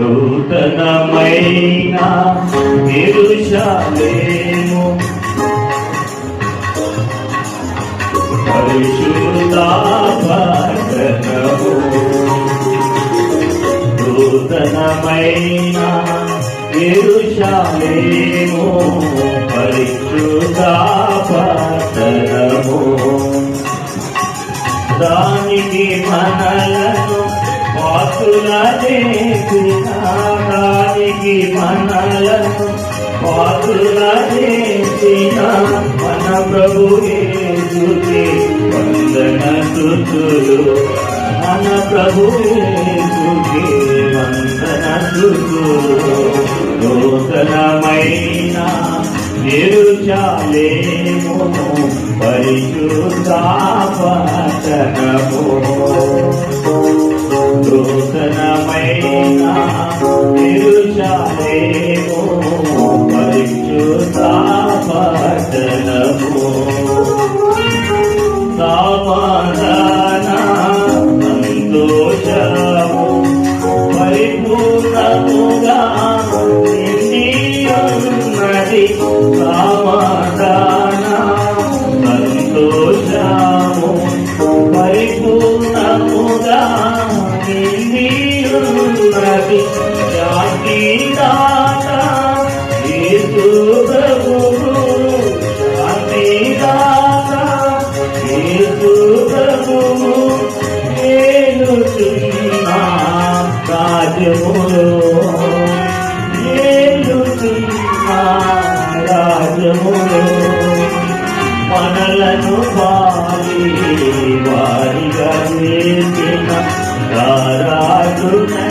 నూతనమైన ఎరుషలేము పరిశుద్ధాపతనము నూతనమైన ఎరుషలేము పరిశుద్ధాపతనము దానికి మన పాతుల చేసిన మనలను పాతుల చేసిన మన ప్రభు యేసుకి వందన స్తుతులు మన ప్రభు యేసుకి వందన స్తుతులు నూతనమైన నిరుచాలేము పరిశుద్ధాపతనము నూతనమైన నిరుచాలేము పరిశుద్ధాపతనము సమాధాన సంతోషము పరిపూర్ణముగా నిండి సమాధాన ఉన్నది శాంతి దాత యేసు ప్రభువు శాంతి దాత యేసు ప్రభువు ఏలుతున్నా రాజములో ఏలుతున్నా రాజములో మనలను వారి వారిగా చేసిన రారాజునై